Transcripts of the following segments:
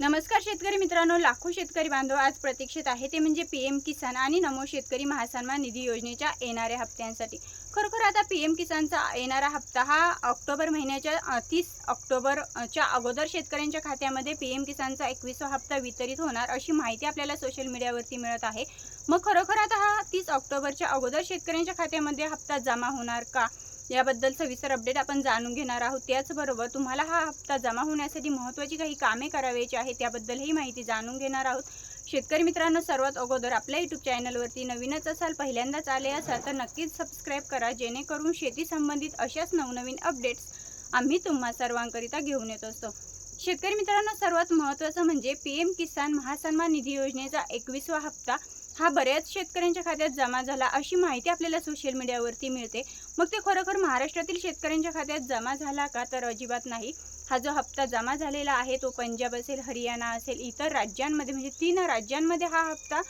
नमस्कार शेतकरी मित्रांनो लाखो शेतकरी बांधव आज प्रतीक्षित आहे. ते म्हणजे पी एम किसान आणि नमो शेतकरी महासन्मान निधी योजनेच्या येणाऱ्या हप्त्यांसाठी. खरोखर आता पी एम किसानचा येणारा हप्ता हा ऑक्टोबर महिन्याच्या तीस ऑक्टोबरच्या अगोदर शेतकऱ्यांच्या खात्यामध्ये पी एम किसानचा एकवीसवा हप्ता वितरित होणार अशी माहिती आपल्याला सोशल मीडियावरती मिळत आहे. मग खरोखर आता हा तीस ऑक्टोबरच्या अगोदर शेतकऱ्यांच्या खात्यामध्ये हप्ता जमा होणार का? याबद्दल सविस्तर अपडेट आपण जाणून घेणार आहोत. त्याचबरोबर तुम्हाला हा हप्ता जमा होण्यासाठी महत्त्वाची काही कामे करावयाची आहेत त्याबद्दलही माहिती जाणून घेणार आहोत. शेतकरी मित्रांनो सर्वात अगोदर आपल्या यूट्यूब चॅनलवरती नवीनच असाल पहिल्यांदाच आले असाल तर नक्कीच सबस्क्राईब करा जेणेकरून शेती संबंधित अशाच नवनवीन अपडेट्स आम्ही तुम्हा सर्वांकरिता घेऊन येत असतो. शेतकरी मित्रांनो सर्वात महत्त्वाचं म्हणजे पी एम किसान महासन्मान निधी योजनेचा एकवीसवा हप्ता. हा बऱ्याच शेतकऱ्यांच्या खात्यात जमा झाला अशी माहिती आपल्याला सोशल मीडियावरती मिळते. मग ते खरोखर महाराष्ट्रातील शेतकऱ्यांच्या खात्यात जमा झाला का तर अजिबात नाही. हा जो हप्ता जमा झालेला आहे तो पंजाब असेल हरियाणा असेल इतर राज्यांमध्ये म्हणजे तीन राज्यांमध्ये हा हप्ता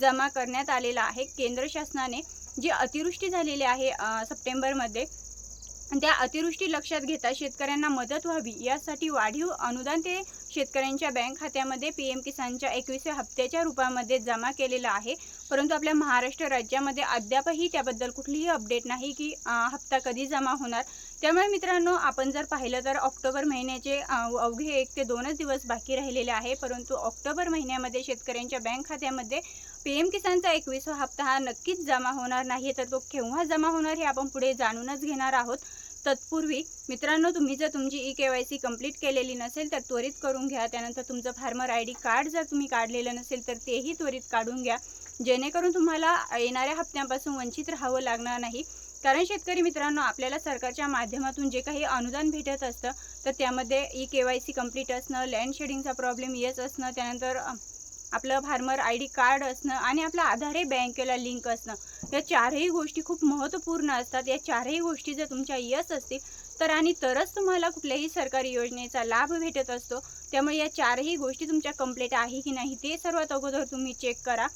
जमा करण्यात आलेला आहे. केंद्र शासनाने जी अतिवृष्टी झालेली आहे सप्टेंबरमध्ये त्या अतिवृष्टी लक्षात घेता शेतकऱ्यांना मदत व्हावी यासाठी वाढीव अनुदान ते शेतकऱ्यांच्या बँक खात्यामध्ये पी एम किसानच्या एकविसव्या हप्त्याच्या रूपामध्ये जमा केलेला आहे. परंतु आपल्या महाराष्ट्र राज्यामध्ये अद्यापही त्याबद्दल कुठलीही अपडेट नाही की हप्ता कधी जमा होणार. त्यामुळे मित्रांनो आपण जर पाहिलं तर ऑक्टोबर महिन्याचे अवघे एक ते दोनच दिवस बाकी राहिलेले आहे. परंतु ऑक्टोबर महिन्यामध्ये शेतकऱ्यांच्या बँक खात्यामध्ये पी एम किसानचा एकवीसवा हप्ता हा नक्कीच जमा होणार नाही तर तो केव्हा जमा होणार हे आपण पुढे जाणूनच घेणार आहोत. तत्पूर्वी मित्रांनो तुम्ही जर तुमची E K Y C complete केलेली नसेल तर त्वरित करून घ्या. त्यानंतर तुमचं फार्मर आय डी कार्ड जर तुम्ही काढलेलं नसेल तर तेही त्वरित काढून घ्या. जेणेकरून तुम्हाला येणाऱ्या हप्त्यांपासून वंचित राहावं लागणार नाही. कारण शेतकरी मित्रांनो आपल्याला सरकारच्या माध्यमातून जे काही अनुदान भेटत असतं तर त्यामध्ये E K Y C complete असणं लँड शेडिंगचा प्रॉब्लेम येत असणं त्यानंतर आपलं फार्मर आय डी कार्ड असणं आणि आपलं आधारही बँकेला लिंक असणं या चारही गोष्टी खूप महत्त्वपूर्ण असतात. या चारही गोष्टी जर तुमच्या यस असतील तर आणि तरच तुम्हाला कुठल्याही सरकारी योजनेचा लाभ भेटत असतो. त्यामुळे या चारही गोष्टी तुमच्या कंप्लीट आहे की नाही ते सर्वात अगोदर तुम्ही चेक करा.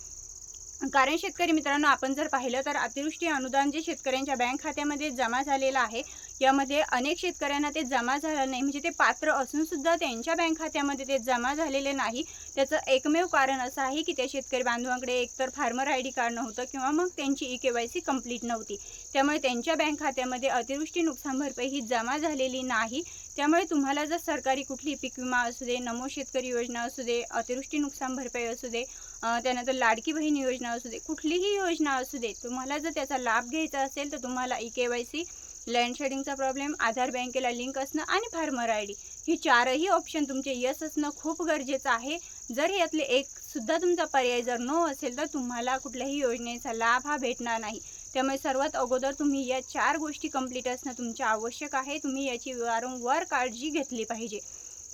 कारण शेतकरी मित्रांनो आपण जर पाहिलं तर अतिवृष्टी अनुदान जे शेतकऱ्यांच्या बँक खात्यामध्ये जमा झालेलं आहे यामध्ये अनेक शेतकऱ्यांना ते जमा झालं नाही. म्हणजे ते पात्र असून सुद्धा त्यांच्या बँक खात्यामध्ये ते जमा झालेले नाही. त्याचं एकमेव कारण असं आहे की त्या शेतकरी बांधवांकडे एकतर फार्मर आय डी कार्ड नव्हतं किंवा मग त्यांची E K Y C complete नव्हती. त्यामुळे त्यांच्या बँक खात्यामध्ये अतिवृष्टी नुकसान भरपाई ही जमा झालेली नाही. त्यामुळे तुम्हाला जर सरकारी कुठली पीक विमा असू दे नमो शेतकरी योजना असू दे अतिवृष्टी नुकसान भरपाई असू दे त्यानंतर लाडकी बहीण योजना असू दे कुठलीही योजना असू दे तुम्हाला जर त्याचा लाभ घ्यायचा असेल तर तुम्हाला E K Y C land शेडिंगचा problem Aadhaar बँकेला लिंक असणं आणि फार्मर आय डी ही चारही ऑप्शन तुमचे यस असणं खूप गरजेचं आहे. जर यातले एक सुद्धा तुमचा पर्याय जर नो असेल तर तुम्हाला कुठल्याही योजनेचा लाभ हा भेटणार नाही. त्यामुळे सर्वात अगोदर तुम्ही या चार गोष्टी कंप्लीट असणं तुमच्या आवश्यक आहे. तुम्ही याची वारंवार काळजी घेतली पाहिजे.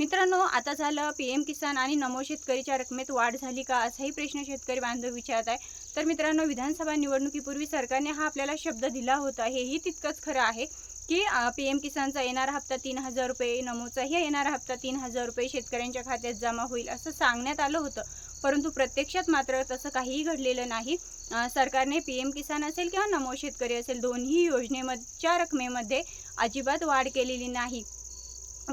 मित्रांनो आता झालं पी एम किसान आणि नमो शेतकरीच्या रकमेत वाढ झाली का असाही प्रश्न शेतकरी बांधव विचारत आहे. तर मित्रांनो विधानसभा निवडणुकीपूर्वी सरकारने हा आपल्याला शब्द दिला होता. हेही तितकंच खरं आहे की पी एम किसानचा येणारा हप्ता तीन हजार रुपये नमोचाही येणारा हप्ता तीन हजार रुपये शेतकऱ्यांच्या खात्यात जमा होईल असं सांगण्यात आलं होतं. परंतु प्रत्यक्षात मात्र तसं काहीही घडलेलं नाही. सरकारने पी एम किसान असेल किंवा नमो शेतकरी असेल दोन्ही योजनेमधच्या रकमेमध्ये अजिबात वाढ केलेली नाही.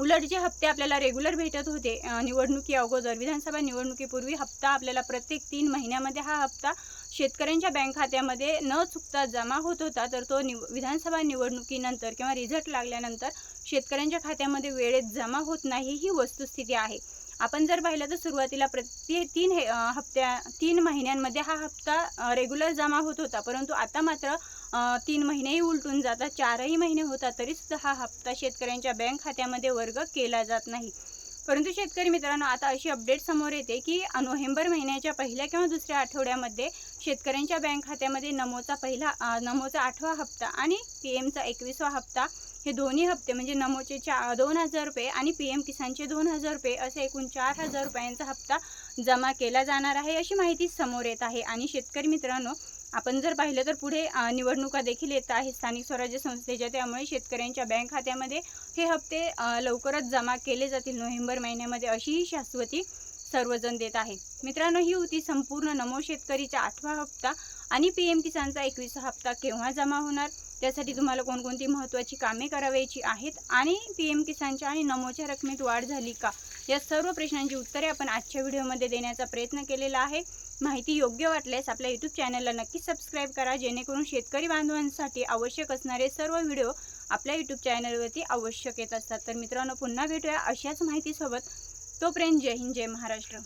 उलट जे हप्ते आपल्याला रेग्युलर भेटत होते. निवडणुकी अगोदर विधानसभा निवडणुकीपूर्वी हप्ता आपल्याला प्रत्येक तीन महिन्यामध्ये हा हप्ता शेतकऱ्यांच्या बँक खात्यामध्ये न चुकता जमा होत होता. तर तो निव विधानसभा निवडणुकीनंतर किंवा रिझल्ट लागल्यानंतर शेतकऱ्यांच्या खात्यामध्ये वेळेत जमा होत नाही ही वस्तुस्थिती आहे. आपण जर पाहिलं तर सुरुवातीला प्रत्येक तीन हे हप्त्या तीन महिन्यांमध्ये हा हप्ता रेग्युलर जमा होत होता. परंतु आता मात्र तीन महिनेही उलटून जातात. चारही महिने होतात तरीसुद्धा हा हप्ता शेतकऱ्यांच्या बँक खात्यामध्ये वर्ग केला जात नाही. परंतु शेतकरी मित्रांनो आता अशी अपडेट समोर येते की नोव्हेंबर महिन्याच्या पहिल्या किंवा दुसऱ्या आठवड्यामध्ये शेतकऱ्यांच्या बँक खात्यामध्ये नमोचा पहिला नमोचा आठवा हप्ता आणि पी एमचा एकवीसवा हप्ता हे दोन्ही हप्ते म्हणजे नमोचे चा दोन हजार रुपये आणि पी एम किसानचे दोन हजार रुपये असे एकूण चार हजार रुपयांचा हप्ता जमा केला जाणार आहे अशी माहिती समोर येत आहे. आणि शेतकरी मित्रांनो आपण जर पाहिलं तर पुढे निवडणुका देखील येत आहे स्थानिक स्वराज्य संस्थेच्या. त्यामुळे शेतकऱ्यांच्या बँक खात्यामध्ये हे हप्ते लवकरच जमा केले जातील. नोव्हेंबर महिन्यामध्ये अशीही शाश्वती सर्वजण देत आहे मित्रांनो ही होती संपूर्ण नमो शेतकरीचा आठवा हप्ता आणि पी एम किसानचा एकवीस हप्ता केव्हा जमा होणार? त्यासाठी तुम्हाला कोणकोणती महत्त्वाची कामे करावयाची आहेत आणि पी एम किसानच्या आणि नमोच्या रकमेत वाढ झाली का? या सर्व प्रश्नांची उत्तरे आपण आजच्या व्हिडिओमध्ये देण्याचा प्रयत्न केलेला आहे. माहिती योग्य वाटल्यास आपल्या यूट्यूब चॅनलला नक्की सबस्क्राईब करा जेणेकरून शेतकरी बांधवांसाठी आवश्यक असणारे सर्व व्हिडिओ आपल्या यूट्यूब चॅनलवरती आवश्यक येत असतात. तर मित्रांनो पुन्हा भेटूया अशाच माहितीसोबत. तोपर्यंत जय हिंद जय महाराष्ट्र.